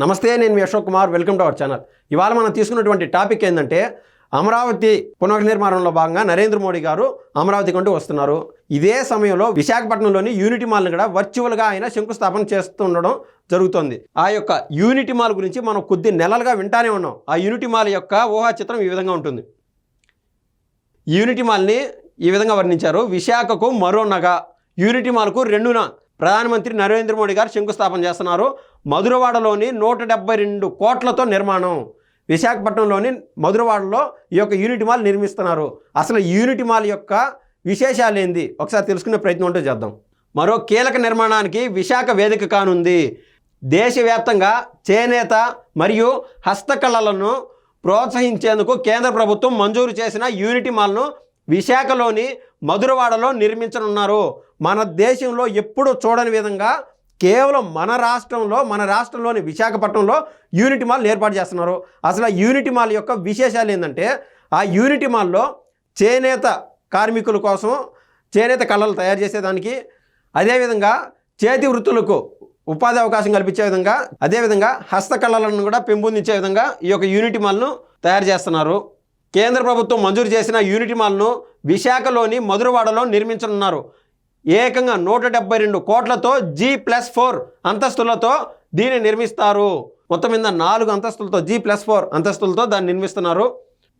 నమస్తే నేను మీ Ashok Kumar. Welcome to our channel ఇవాళ మనం తీసుకున్నటువంటి టాపిక్ ఏంటంటే అమరావతి పునర్నిర్మాణంలో భాగంగా నరేంద్ర మోడీ గారు అమరావతి కంటూ వస్తున్నారు. ఇదే సమయంలో విశాఖపట్నంలోని యూనిటీ మాల్ని కూడా వర్చువల్గా ఆయన శంకుస్థాపన చేస్తుండడం జరుగుతోంది. ఆ యొక్క యూనిటీ మాల్ గురించి మనం కొద్ది నెలలుగా వింటానే ఉన్నాం. ఆ యూనిటీ మాల్ యొక్క ఊహా చిత్రం ఈ విధంగా ఉంటుంది. యూనిటీ మాల్ని ఈ విధంగా వర్ణించారు. విశాఖకు మరో నగ. యూనిటీ మాల్కు రెండున ప్రధానమంత్రి నరేంద్ర మోడీ గారు శంకుస్థాపన చేస్తున్నారు. మధురవాడలోని నూట డెబ్బై రెండు కోట్లతో నిర్మాణం. విశాఖపట్నంలోని మధురవాడలో ఈ యొక్క యూనిట్ మాల్ నిర్మిస్తున్నారు. అసలు యూనిట్ మాల్ యొక్క విశేషాలు ఏంది? ఒకసారి తెలుసుకునే ప్రయత్నం ఉంటే చేద్దాం. మరో కీలక నిర్మాణానికి విశాఖ వేదిక కానుంది. దేశవ్యాప్తంగా చేనేత మరియు హస్తకళలను ప్రోత్సహించేందుకు కేంద్ర ప్రభుత్వం మంజూరు చేసిన యూనిటీ మాల్ను విశాఖలోని మధురవాడలో నిర్మించనున్నారు. మన దేశంలో ఎప్పుడూ చూడని విధంగా కేవలం మన రాష్ట్రంలో మన రాష్ట్రంలోని విశాఖపట్నంలో యూనిటీ మాల్ ఏర్పాటు చేస్తున్నారు. అసలు ఆ యూనిటీ మాల్ యొక్క విశేషాలు ఏంటంటే ఆ యూనిటీ మాల్లో చేనేత కార్మికుల కోసం చేనేత కళలు తయారు చేసేదానికి అదేవిధంగా చేతి వృత్తులకు ఉపాధి అవకాశం కల్పించే విధంగా అదేవిధంగా హస్తకళలను కూడా పెంపొందించే విధంగా ఈ యొక్క యూనిటీ మాల్ను తయారు చేస్తున్నారు. కేంద్ర ప్రభుత్వం మంజూరు చేసిన యూనిటీ మాల్ను విశాఖలోని మధురవాడలో నిర్మించనున్నారు. ఏకంగా నూట డెబ్బై రెండు కోట్లతో జీ ప్లస్ ఫోర్ అంతస్తులతో దీన్ని నిర్మిస్తారు. మొత్తం మీద నాలుగు అంతస్తులతో జీ ప్లస్ ఫోర్ అంతస్తులతో దాన్ని నిర్మిస్తున్నారు.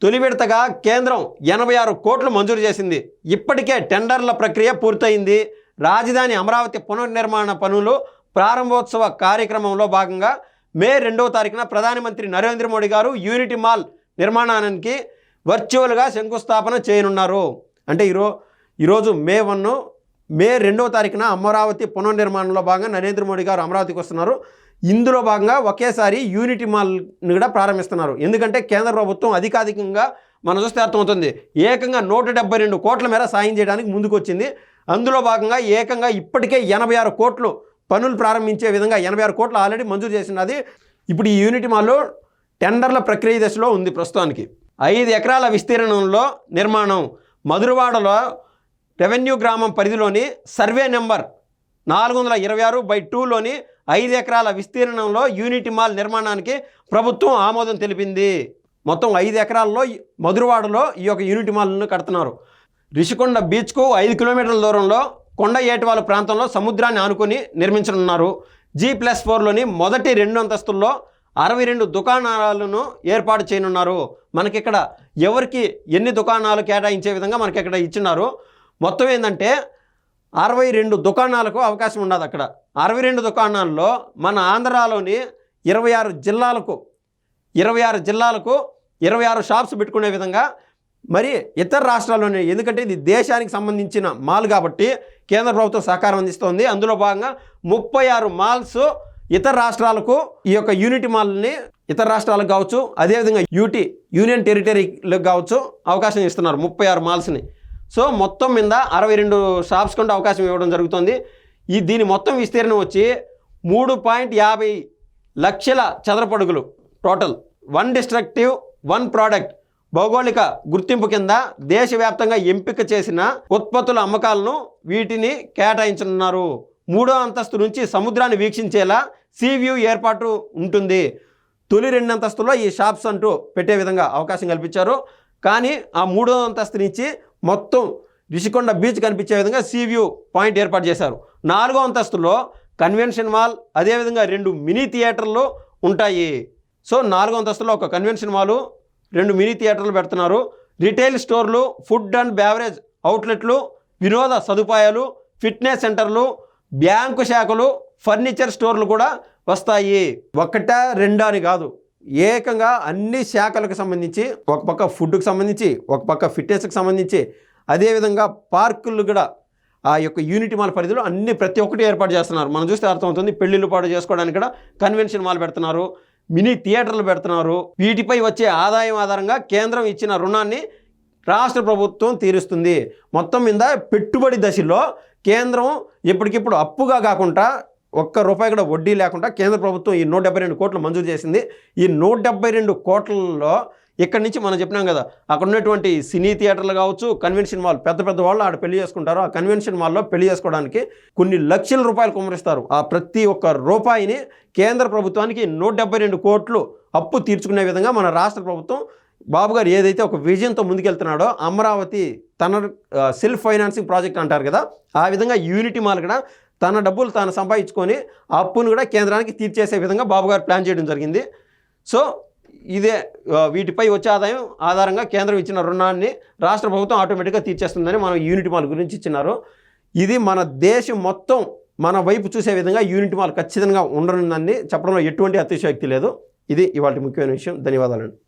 తొలి విడతగా కేంద్రం ఎనభై ఆరు కోట్లు మంజూరు చేసింది. ఇప్పటికే టెండర్ల ప్రక్రియ పూర్తయింది. రాజధాని అమరావతి పునర్నిర్మాణ పనులు ప్రారంభోత్సవ కార్యక్రమంలో భాగంగా మే రెండవ తారీఖున ప్రధానమంత్రి నరేంద్ర మోడీ గారు యూనిటీ మాల్ నిర్మాణానికి వర్చువల్గా శంకుస్థాపన చేయనున్నారు. అంటే ఈరో ఈరోజు మే వన్ మే రెండవ తారీఖున అమరావతి పునర్నిర్మాణంలో భాగంగా నరేంద్ర మోడీ గారు అమరావతికి వస్తున్నారు. ఇందులో భాగంగా ఒకేసారి యూనిటీ మాల్ని కూడా ప్రారంభిస్తున్నారు. ఎందుకంటే కేంద్ర ప్రభుత్వం అధికాధికంగా మనం చూస్తే అర్థమవుతుంది. ఏకంగా నూట డెబ్బై రెండు కోట్ల మేర సాయం చేయడానికి ముందుకు వచ్చింది అందులో భాగంగా ఏకంగా ఇప్పటికే ఎనభై ఆరు కోట్లు పనులు ప్రారంభించే విధంగా ఎనభై ఆరు కోట్లు ఆల్రెడీ మంజూరు చేసినది ఇప్పుడు ఈ యూనిటీ మాల్లో టెండర్ల ప్రక్రియ దశలో ఉంది ప్రస్తుతానికి. ఐదు ఎకరాల విస్తీర్ణంలో నిర్మాణం. మధురవాడలో రెవెన్యూ గ్రామం పరిధిలోని సర్వే నెంబర్ నాలుగు వందల ఇరవై ఆరు బై టూలోని ఐదు ఎకరాల విస్తీర్ణంలో యూనిటీ మాల్ నిర్మాణానికి ప్రభుత్వం ఆమోదం తెలిపింది. మొత్తం ఐదు ఎకరాల్లో మధురవాడలో ఈ యొక్క యూనిటీ మాల్ను కడుతున్నారు. రిషికొండ బీచ్కు ఐదు కిలోమీటర్ల దూరంలో కొండ ఏటివాల ప్రాంతంలో సముద్రాన్ని ఆనుకొని నిర్మించనున్నారు. జీ ప్లస్ ఫోర్లోని మొదటి రెండు అంతస్తుల్లో అరవై రెండు దుకాణాలను ఏర్పాటు చేయనున్నారు. మనకిక్కడ ఎవరికి ఎన్ని దుకాణాలు కేటాయించే విధంగా మనకి ఇక్కడ ఇచ్చినారు. మొత్తం ఏంటంటే అరవై రెండు దుకాణాలకు అవకాశం ఉండదు అక్కడ. అరవై రెండు దుకాణాల్లో మన ఆంధ్రాలోని ఇరవై ఆరు జిల్లాలకు ఇరవై ఆరు జిల్లాలకు ఇరవై ఆరు షాప్స్ పెట్టుకునే విధంగా మరి ఇతర రాష్ట్రాల్లోనే ఎందుకంటే ఇది దేశానికి సంబంధించిన మాల్ కాబట్టి కేంద్ర ప్రభుత్వం సహకారం అందిస్తోంది. అందులో భాగంగా ముప్పై ఆరు మాల్స్ ఇతర రాష్ట్రాలకు ఈ యొక్క యూనిటీ మాల్ని ఇతర రాష్ట్రాలకు కావచ్చు అదేవిధంగా యూటీ యూనియన్ టెరిటరీలకు కావచ్చు అవకాశం ఇస్తున్నారు ముప్పై ఆరు మాల్స్ని. సో మొత్తం మీద అరవై రెండు షాప్స్ కొంటే అవకాశం ఇవ్వడం జరుగుతుంది. ఈ దీని మొత్తం విస్తీర్ణం వచ్చి మూడు పాయింట్ యాభై లక్షల చదరపడుగులు total one district one product భౌగోళిక గుర్తింపు కింద దేశవ్యాప్తంగా ఎంపిక చేసిన ఉత్పత్తుల అమ్మకాలను వీటిని కేటాయించనున్నారు. మూడో అంతస్తు నుంచి సముద్రాన్ని వీక్షించేలా సీ వ్యూ ఏర్పాటు ఉంటుంది. తొలి రెండు అంతస్తులో ఈ షాప్స్ అంటూ పెట్టే విధంగా అవకాశం కల్పించారు. కానీ ఆ మూడో అంతస్తు నుంచి మొత్తం రిషికొండ బీచ్ కనిపించే విధంగా సీ వ్యూ పాయింట్ ఏర్పాటు చేశారు. నాలుగో అంతస్తులో కన్వెన్షన్ మాల్ అదేవిధంగా రెండు మినీ థియేటర్లు ఉంటాయి. సో నాలుగో అంతస్తులో ఒక కన్వెన్షన్ మాలు రెండు మినీ థియేటర్లు పెడుతున్నారు. రిటైల్ స్టోర్లు ఫుడ్ అండ్ బ్యావరేజ్ అవుట్లెట్లు వినోద సదుపాయాలు ఫిట్నెస్ సెంటర్లు బ్యాంకు శాఖలు ఫర్నిచర్ స్టోర్లు కూడా వస్తాయి. ఒకట రెండా అని కాదు. ఏకంగా అన్ని శాఖలకు సంబంధించి ఒక పక్క ఫుడ్కి సంబంధించి ఒక పక్క ఫిట్నెస్కి సంబంధించి అదేవిధంగా పార్కులు కూడా ఆ యొక్క యూనిటీ మాల్ పరిధిలో అన్ని ప్రతి ఒక్కటి ఏర్పాటు చేస్తున్నారు. మనం చూస్తే అర్థమవుతుంది పెళ్ళిళ్ళు పాటు చేసుకోవడానికి కూడా కన్వెన్షన్ మాల్ పెడుతున్నారు మినీ థియేటర్లు పెడుతున్నారు. వీటిపై వచ్చే ఆదాయం ఆధారంగా కేంద్రం ఇచ్చిన రుణాన్ని రాష్ట్ర ప్రభుత్వం తీరుస్తుంది. మొత్తం మీద పెట్టుబడి దశలో కేంద్రం ఎప్పటికిప్పుడు అప్పుగా కాకుండా ఒక్క రూపాయి కూడా వడ్డీ లేకుండా కేంద్ర ప్రభుత్వం ఈ నూట డెబ్బై రెండు కోట్లు మంజూరు చేసింది. ఈ నూట డెబ్బై రెండు కోట్లలో ఇక్కడ నుంచి మనం చెప్పినాం కదా అక్కడ ఉన్నటువంటి సినీ థియేటర్లు కావచ్చు కన్వెన్షన్ మాల్ పెద్ద పెద్ద వాళ్ళు ఆడ పెళ్ళి చేసుకుంటారు. ఆ కన్వెన్షన్ మాల్లో పెళ్ళి చేసుకోవడానికి కొన్ని లక్షల రూపాయలు కుమరిస్తారు ఆ ప్రతి ఒక్క రూపాయిని కేంద్ర ప్రభుత్వానికి నూట డెబ్బై రెండు కోట్లు అప్పు తీర్చుకునే విధంగా మన రాష్ట్ర ప్రభుత్వం బాబు గారు ఏదైతే ఒక విజయంతో ముందుకెళ్తున్నాడో అమరావతి తన సెల్ఫ్ ఫైనాన్సింగ్ ప్రాజెక్ట్ అంటారు కదా ఆ విధంగా యూనిటీ మాల్ కూడా తన డబ్బులు తాను సంపాదించుకొని ఆ అప్పును కూడా కేంద్రానికి తీర్చేసే విధంగా బాబు గారు ప్లాన్ చేయడం జరిగింది. సో ఇదే వీటిపై వచ్చే ఆదాయం ఆధారంగా కేంద్రం ఇచ్చిన రుణాన్ని రాష్ట్ర ప్రభుత్వం ఆటోమేటిక్గా తీర్చేస్తుందని మనం యూనిట్ మాల్ గురించి ఇచ్చినారు. ఇది మన దేశం మొత్తం మన వైపు చూసే విధంగా యూనిట్ మాల్ ఖచ్చితంగా ఉండనుందని చెప్పడంలో ఎటువంటి అతిశయోక్తి లేదు. ఇది ఇవాళ ముఖ్యమైన విషయం. ధన్యవాదాలండి.